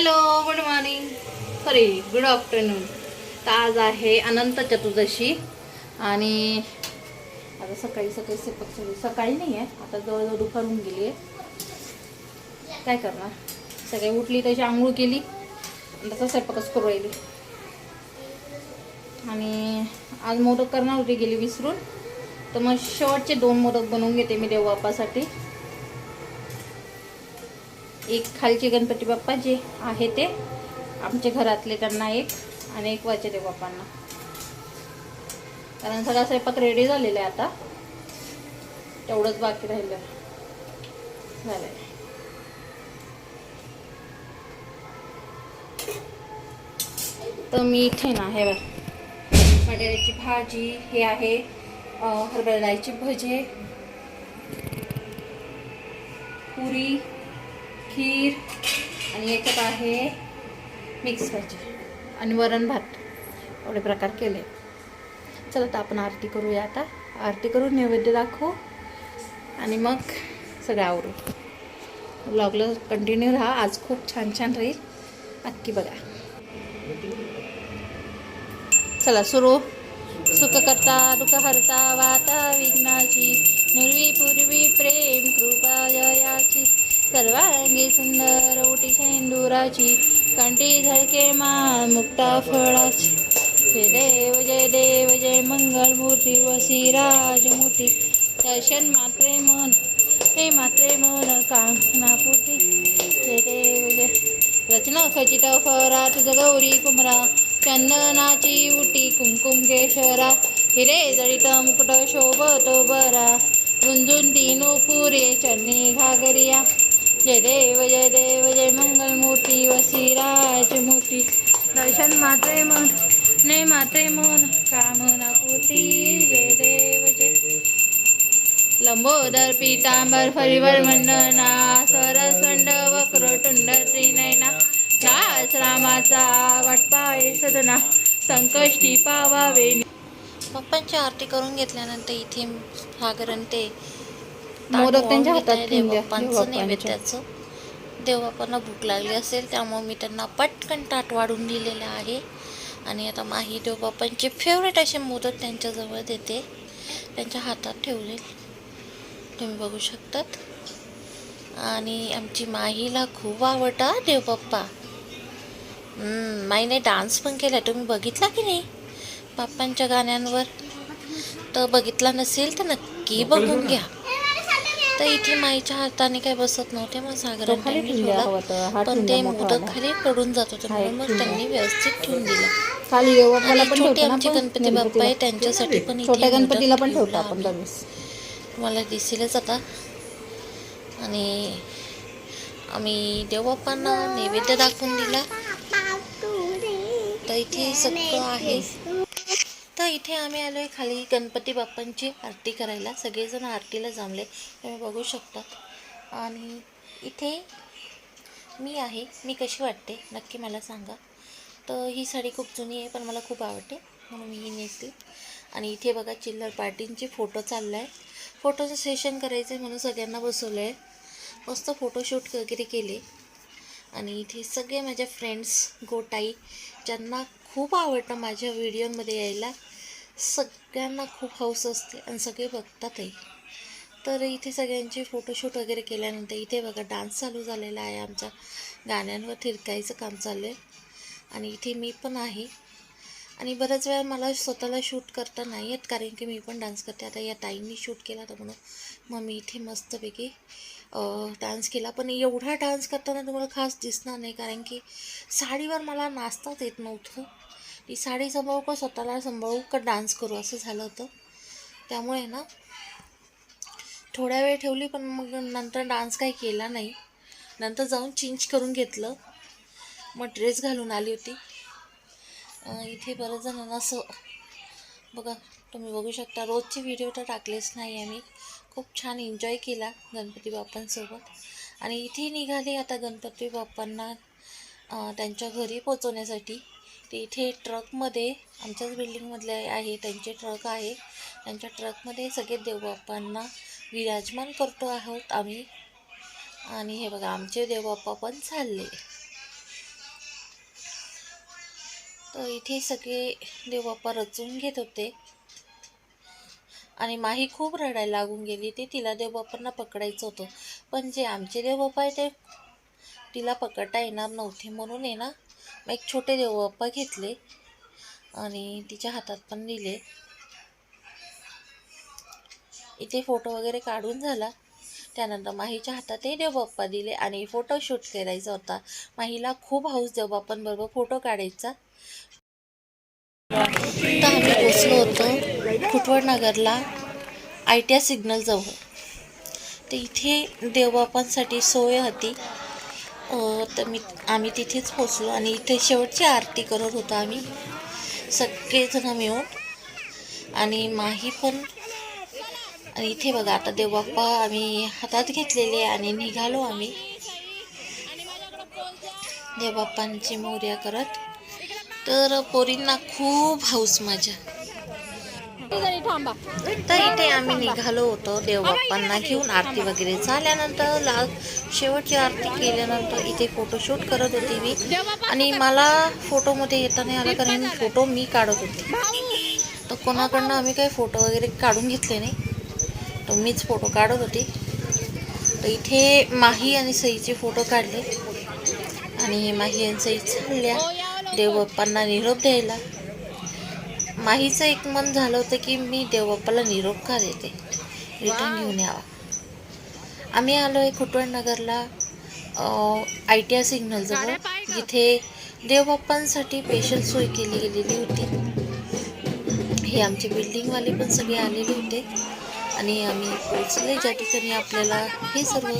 Hello good morning. Sorry good afternoon. तर आज आहे अनंत चतुर्दशी आणि आता सकाळी सकाळी स्वयंपाक सकाळी नाही आहे. आता जवळजवळ दुपारून गेली आहे. काय करणार? सकाळी उठली तशी आंघोळ केली. आणि तसा स्वयंपाकच करू राहिली. आणि आज मोदक करणार होती गेली विसरून. तर मग शेवटचे दोन मोदक बनवून घेते मी देवबापासाठी एक खालचे गणपती बाप्पा जे आहे ते आमच्या घरातले त्यांना एक आणि एक वाचे देव बाप्पांना. कारण सगळा स्वयंपाक रेडी झालेला आहे आता. तेवढंच बाकी राहिलं. झालंय. तर मी इथे ना हे बघ. बटाट्याची भाजी हे आहे हरभरा डाळीची भजे पुरी खीर आणि याच्यात आहे मिक्स भाजी आणि वरण भात. एवढे प्रकार केले. चला तर आपण आरती करूया आता. आरती करून नैवेद्य दाखवू. आणि मग सगळं आवरू. ब्लॉगला कंटिन्यू राहा. आज खूप छान छान राहील. नक्की बघा. चला सुरू. सुख करता दुःख हरता वाता विघ्नाची निर्वी पूर्वी प्रेम कृपा जयाची सर्वांगी सुंदर ओटी इंदुराची कंठी झळके मान मुक्ता फळाची. जय देव जय देव जय मंगल मूर्ती वसी राजमूर्ती दर्शन मात्रे मन हे मात्रे मन कामनापूर्ती जय देव जय. रचना खचित फरा तुझ गौरी कुमरा चंदनाची उटी कुमकुम केशरा. हिरे जळीत मुकुट शोभतो बरा रुंजून दिनो पुरे चरणी घागरिया. जय देव जय देव जय मंगल मूर्ती. वसी राजमूर्ती दर्शन मात्रे मन ने मात्रे मन कामना पूर्ती. जय देव जय. लंबोदर पीतांबर फरिवर मंडना सरसंड वक्रोटुंड त्रिनयना. दास रामाचा वाटपाय सदना संकष्टी पावावे. पप्पांची आरती करून घेतल्यानंतर इथे साधारण ते मोदक त्यांच्या हातात ठेवून द्या, देवबाप्पांचं देवबाप्पांच्या. नैवेद्याचं. देवबाप्पांना भूक लागली असेल त्यामुळे मी त्यांना पटकन ताट वाढून दिलेलं आहे. आणि आता माही देवबाप्पांचे फेवरेट असे मोदक त्यांच्याजवळ देते. त्यांच्या हातात ठेवले. तुम्ही बघू शकतात. आणि आमची माहीला खूप आवडता देवबाप्पा. हम्म, माईने डान्स पण केला तुम्ही बघितला की नाही? बाप्पांच्या गाण्यांवर. तर बघितला नसेल तर नक्की बघून घ्या. तर इथे माईच्या हाताने काय बसत नव्हते मग सागराने ठेवला पण ते मोदक. खाली पडून जात होते म्हणून मग त्यांनी व्यवस्थित ठेवून दिलं. छोटे आमचे गणपती बाप्पा आहे त्यांच्यासाठी पण इथे छोट्या गणपतीला पण ठेवतो आपण तुम्हाला दिसेलच आता. आणि आम्ही देवबाप्पांना नैवेद्य दाखवून दिला. तर इथे सगळं आहे. इथे आम्ही आलो आहे खाली गणपती बाप्पांची आरती करायला. सगळेजण आरतीला जमले. तुम्ही बघू शकतात आणि इथे मी आहे. मी कशी वाटते? नक्की मला सांगा. तर ही साडी खूप जुनी आहे पण मला खूप आवडते. म्हणून मी ही नेसली. आणि इथे बघा चिल्लर पार्टींचे फोटो चालला आहे फोटोचं सेशन करायचं आहे म्हणून सगळ्यांना बसवलं आहे मस्त फोटोशूट वगैरे केले. आणि इथे सगळे माझ्या फ्रेंड्स गोटाई ज्यांना खूप आवडतं माझ्या व्हिडिओमध्ये यायला सगळ्यांना खूप हौस असते आणि सगळे बघतातही. तर इथे सगळ्यांचे फोटोशूट वगैरे केल्यानंतर इथे बघा डान्स चालू झालेला आहे आमच्या. गाण्यांवर थिरकायचं काम चालू आहे आणि इथे मी पण आहे. आणि बऱ्याच वेळा मला स्वतःला शूट करता नाही येत कारण की मी पण डान्स करते. आता या ताईंनी शूट केला तर म्हणून. मग मी इथे मस्तपैकी डान्स केला. पण एवढा डान्स करताना तुम्हाला खास दिसणार नाही कारण की साडीवर मला नाचताच येत नव्हतं. ती साडी सांभाळू का स्वतःला सांभाळू का डान्स करू? असं झालं होतं. त्यामुळे ना थोड्या वेळ ठेवली पण मग नंतर डान्स काही केला नाही. नंतर जाऊन चेंज करून घेतलं. मग ड्रेस घालून आली होती. इथे बऱ्याच जणांना असं बघा तुम्ही बघू शकता रोजचे व्हिडिओ तर टाकलेच नाही आम्ही. खूप छान एन्जॉय केला गणपती बाप्पांसोबत. आणि इथे निघाले आता गणपती बाप्पांना त्यांच्या घरी पोचवण्यासाठी ते इथे ट्रकमध्ये आमच्याच बिल्डिंगमधले आहे त्यांचे ट्रक आहे. त्यांच्या ट्रकमध्ये सगळे देवबाप्पांना विराजमान करतो आहोत आम्ही. आणि हे बघा आमचे देवबाप्पा पण चालले. तर इथे सगळे देवबाप्पा रचून घेत होते. आणि माही खूप रडायला लागून गेली. ते तिला देवबाप्पांना पकडायचं होतं. पण जे आमचे देवबाप्पा आहे ते तिला पकडता येणार नव्हते म्हणून आहे ना मग एक छोटे देवबाप्पा घेतले आणि तिच्या हातात पण दिले. इथे फोटो वगैरे काढून झाला. त्यानंतर माहीच्या हातातही देवबाप्पा दिले आणि फोटोशूट करायचा होता. माहीला खूप हौस देवबाप्पांबरोबर फोटो काढायचा. तर आम्ही पोचलो होतो खुटवड नगरला आय टी आय सिग्नलजवळ तर इथे देवबापांसाठी सोय होती. तर मी आम्ही तिथेच पोचलो आणि इथे शेवटची आरती करत होतो आम्ही. सगळेजण मिळून. आणि माही पण. आणि इथे बघा आता देवबाप्पा आम्ही हातात घेतलेले आणि निघालो आम्ही. देवबाप्पांची मोर्या करत. तर पोरींना खूप हौस माझ्या तर इथे आम्ही निघालो होतो देवबाप्पांना घेऊन आरती वगैरे. झाल्यानंतर ला शेवटची आरती केल्यानंतर इथे फोटोशूट करत होती मी. आणि मला फोटोमध्ये येता नाही आला कारण फोटो मी काढत होते. तर कोणाकडनं आम्ही काही फोटो वगैरे काढून घेतले नाही. तर मीच फोटो काढत होते. तर इथे माही आणि सईचे फोटो काढले. आणि माही आणि सई चालल्या. देवबाप्पांना निरोप द्यायला. माहीचं एक मन झालं होतं की मी देवबाप्पाला निरोप का देते? रिटर्न घेऊन यावा. आम्ही आलो आहे खुटवड नगरला आय टी आय सिग्नलजवळ जिथे देवबाप्पांसाठी स्पेशल सोय केली गेलेली होती. हे आमचे बिल्डिंगवाले पण सगळे आलेले होते. आणि आम्ही पोचले ज्या ठिकाणी आपल्याला हे सर्व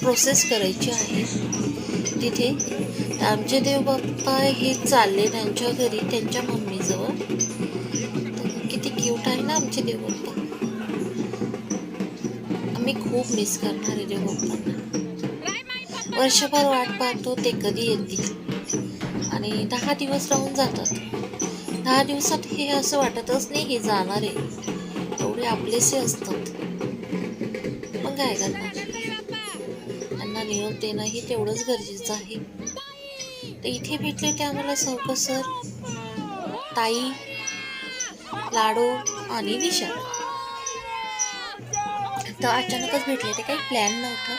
प्रोसेस करायची आहे तिथे आमचे देवबाप्पा हे चालले त्यांच्या घरी त्यांच्या मम्मीजवळ. क्यूट आहे ना आमचे देवबाप्पा आम्ही खूप मिस करणार आहे देवबाप्पांना वर्षभर वाट पाहतो ते कधी येतील? आणि दहा दिवस राहून जातात. दहा दिवसात हे असं वाटतच नाही हे जाणार आहे. एवढे आपलेसे असतात. मग काय करणार? त्यांना निरोप देणंही तेवढंच गरजेचं आहे. तर इथे भेटले ते आम्हाला सौकसर ताई लाडू आणि विशाल तर अचानकच भेटले ते काही प्लॅन नव्हतं.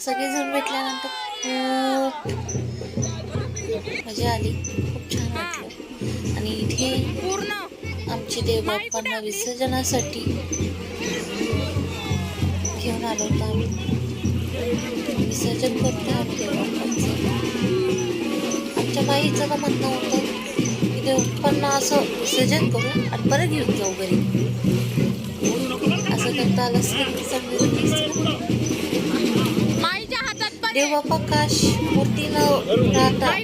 सगळेजण भेटल्यानंतर खूप मजा आली. खूप छान वाटलं. आणि इथे आमचे देवबाप्पांना विसर्जनासाठी घेऊन आलो होतो आम्ही. विसर्जन करतो आम्ही देवबाप्पांचं. आमच्या बाईचं का म्हणणं होतं की देवबाप्पांना असं विसर्जन करू आणि परत घेऊन जाऊ घरी. असं करता आलं समजून माईच्या हातात पण देवबाप्पा काश मूर्ती न राहता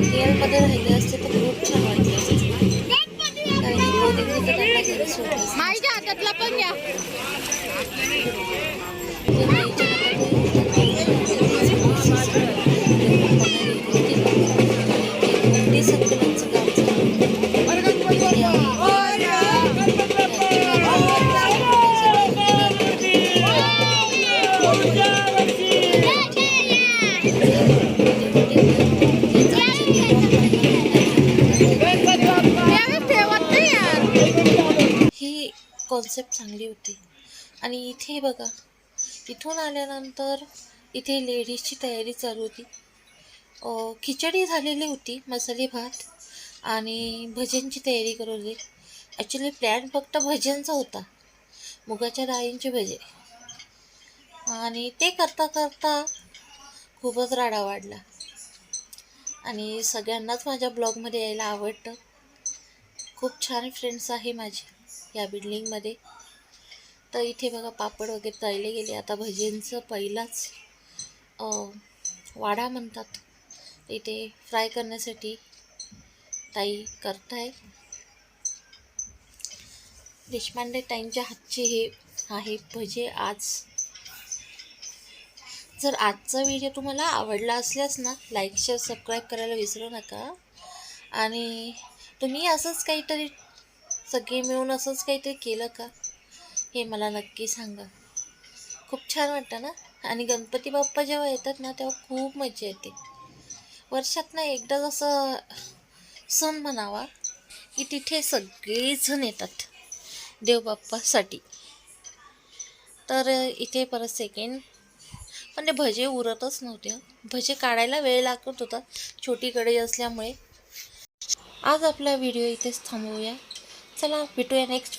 रिअलमध्ये राहिले असते तर खूप छान वाटले त्यांना घरी सोडलं असतं. माईच्या हातातला पण घ्या कॉन्सेप्ट चांगली होती. आणि इथे बघा इथून आल्यानंतर इथे लेडीजची तयारी चालू होती. खिचडी झालेली होती मसाले भात आणि भजनची तयारी करत ॲक्च्युली प्लॅन फक्त भजनचा होता. मुगाच्या डाळींचे भजे. आणि ते करता करता खूपच राडा वाढला. आणि सगळ्यांनाच माझ्या ब्लॉगमध्ये यायला आवडतं. खूप छान फ्रेंड्स आहे माझे. या बिल्डिंगमध्ये. तर इथे बघा पापड वगैरे तळले गेले. आता भजींचं पहिलाच वाडा म्हणतात. इथे फ्राय करण्यासाठी ताई करताय. देशपांडे ताईंच्या हातचे हे आहे भजे आज. जर आजचा व्हिडिओ तुम्हाला आवडला असल्यास ना लाईक शेअर सबस्क्राईब करायला विसरू नका. आणि तुम्ही असंच काहीतरी सगळे मिळून असंच काहीतरी केलं का? हे मला नक्की सांगा. खूप छान वाटतं ना? आणि गणपती बाप्पा जेव्हा येतात ना तेव्हा खूप मजा येते. वर्षात ना एकदाच असं सण म्हणावा की तिथे सगळेजण येतात देवबाप्पासाठी. तर इथे परत सेकंड पण ते भजे उरतच नव्हते. भजे काढायला वेळ लागत होता. छोटी कडे असल्यामुळे. आज आपला व्हिडिओ इथेच थांबवूया. Chana, meet you next